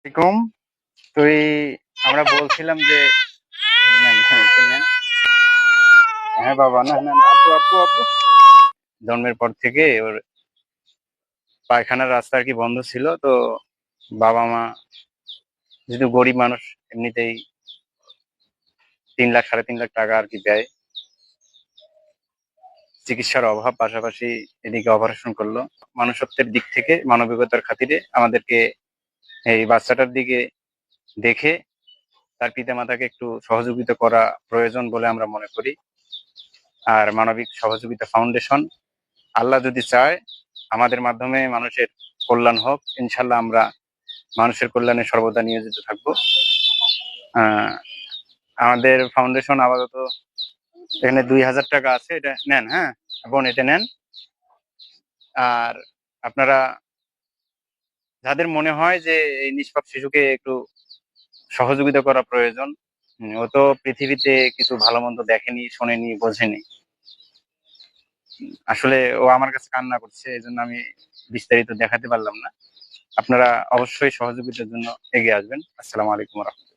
আলাইকুম। তুই আমরা বলছিলাম যে হ্যাঁ, বাবা না না আপু আপু আপু। জন্মের পর থেকে ওর পায়খানার রাস্তা আর কি বন্ধ ছিল তো বাবা মা যেহেতু গরিব মানুষ এমনিতেই তিন লাখ সাড়ে তিন লাখ টাকা আর কি ব্যয়। চিকিৎসার অভাব পাশাপাশি এদিকে অপারেশন করল। মানুষত্বের দিক থেকে মানবিকতার খাতিরে আমাদেরকে এই বাচ্চাটার দিকে দেখে তার পিতামাতাকে একটু সহযোগিতা করা প্রয়োজন বলে আমরা মনে করি। আর মানবিক সহযোগিতা ফাউন্ডেশন, আল্লাহ যদি চায়, আমাদের মাধ্যমে মানুষের কল্যাণ হোক ইনশাল্লাহ আমরা মানুষের কল্যাণে সর্বদা নিয়োজিত থাকব। আমাদের ফাউন্ডেশন আপাতত এখানে দুই হাজার টাকা আছে, এটা নেন হ্যাঁ? বোন, এটা নেন। আর আপনারা যাদের মনে হয় যে এই নিষ্পাপ শিশুকে একটু সহযোগিতা করা প্রয়োজন ও তো পৃথিবীতে কিছু ভালো মন্দ দেখেনি, শোনেনি, বোঝেনি। আসলে ও আমার কাছে কান্না করছে এই জন্য আমি বিস্তারিত দেখাতে পারলাম না। আপনারা অবশ্যই সহযোগিতার জন্য এগিয়ে আসবেন। আসসালামু আলাইকুম রহমতুল্লাহ।